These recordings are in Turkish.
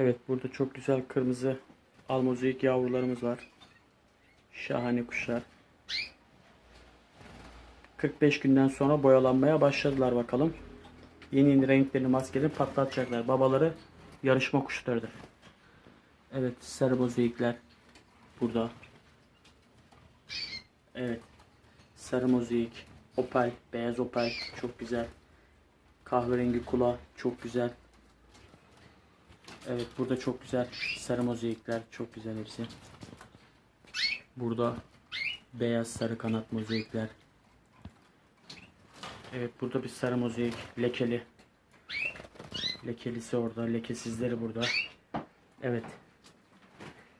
Evet burada çok güzel kırmızı almozoik yavrularımız var. Şahane kuşlar. 45 günden sonra boyalanmaya başladılar bakalım. Yeni yeni renklerini maskelerini patlatacaklar. Babaları yarışma kuşlarıdır. Evet sarı mozaikler burada. Evet. Sarı mozaik, opal, beyaz opal çok güzel. Kahverengi kula çok güzel. Evet burada çok güzel sarı mozaikler çok güzel hepsi. Burada beyaz sarı kanat mozaikler. Evet burada bir sarı mozaik lekeli. Lekelisi orada, lekesizleri burada. Evet.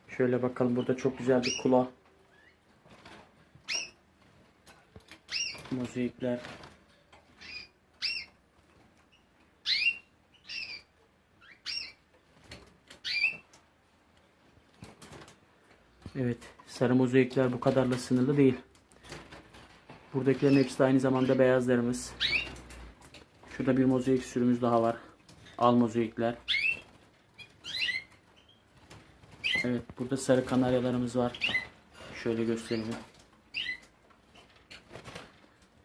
Şöyle bakalım burada çok güzel bir kula. Mozaikler. Evet, sarı mozaikler bu kadarla sınırlı değil. Buradakilerin hepsi de aynı zamanda beyazlarımız. Şurada bir mozaik sürümüz daha var. Al mozaikler. Evet, burada sarı kanaryalarımız var. Şöyle göstereyim.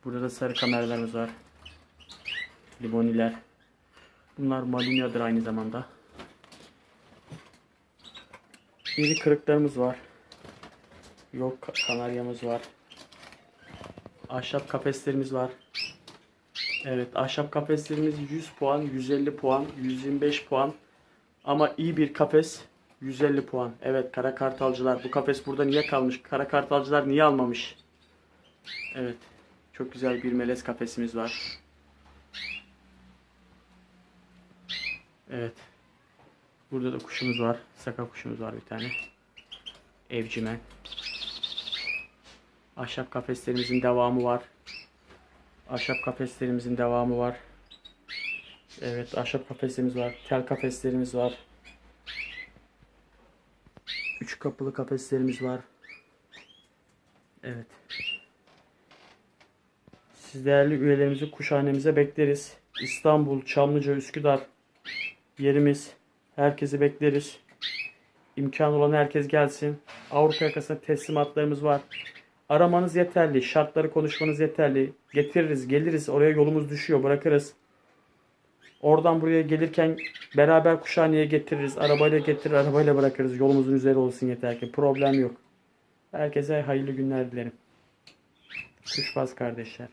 Burada da sarı kanaryalarımız var. Limoniler. Bunlar malinyadır aynı zamanda. İri kırıklarımız var. Yok ka- kanaryamız var. Ahşap kafeslerimiz var. Evet ahşap kafeslerimiz 100 puan, 150 puan, 125 puan. Ama iyi bir kafes 150 puan. Evet kara kartalcılar. Bu kafes burada niye kalmış? Kara kartalcılar niye almamış? Evet. Çok güzel bir melez kafesimiz var. Evet. Burada da kuşumuz var. Saka kuşumuz var bir tane. Evcimen. Ahşap kafeslerimizin devamı var. Ahşap kafeslerimizin devamı var. Evet, ahşap kafeslerimiz var. Tel kafeslerimiz var. Üç kapılı kafeslerimiz var. Evet. Siz değerli üyelerimizi kuşhanemize bekleriz. İstanbul, Çamlıca, Üsküdar yerimiz. Herkesi bekleriz. İmkan olan herkes gelsin. Avrupa yakasına teslimatlarımız var. Aramanız yeterli. Şartları konuşmanız yeterli. Getiririz, geliriz. Oraya yolumuz düşüyor, bırakırız. Oradan buraya gelirken beraber kuşhaneye getiririz. Arabayla getirir, arabayla bırakırız. Yolumuzun üzeri olsun yeter ki. Problem yok. Herkese hayırlı günler dilerim. Kuşbaz kardeşler.